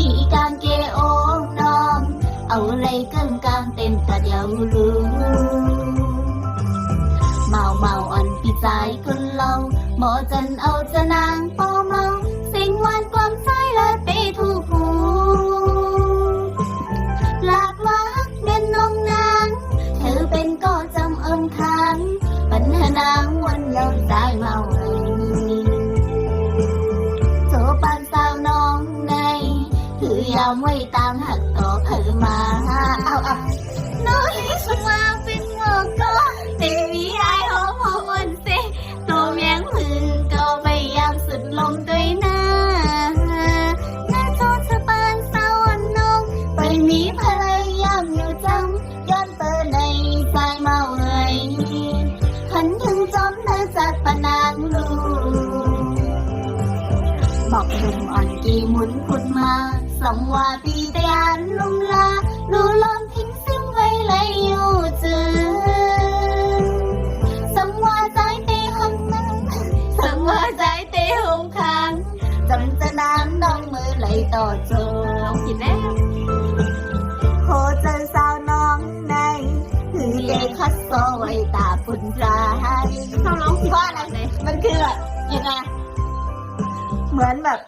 ตีกางเกโอน้อง เอาเลยกึ่งกลางเต้นตะเดียวรู้เมาเมาอ่อนปีใจคนเราหมอจันเอาจะนางปอเมาสิงวานความใจและเตะถูกหูหลากมาเด่นนองนางเธอเป็นก็จำเอิมคันปัญหานาง คือยาไว้ตามหักต่อเพิ่มาเอาเอาน้อยสมาเป็นเงาก็เต็มีไอหอมหอมวันเซโตเมียงมือก็ไปยามสุดลมด้วยนะน้าจอสปานสาวน้องไปมีภรรยาอยู่จำย้อนเปิดในสายเมาเอ่ยขันถึงจอมเธอจัดปนางลูบอกหนุ่มอ่อนกีหมุนขุดมา สองว่าปีตยานลุมลาลูลอมทิ้งซึ่งไว้เลยอยู่จืนสังว่าใจเตะหงนั้นสังว่าใจเตหงคันจำจนน้องมือไหลต่อโจกินแล้วโคเจอสาวน้องในคือเดคัสโซไว้ตาปุ่นใจเขาร้องว่าอะไรมันคือแบบยังไงเหมือนแบบ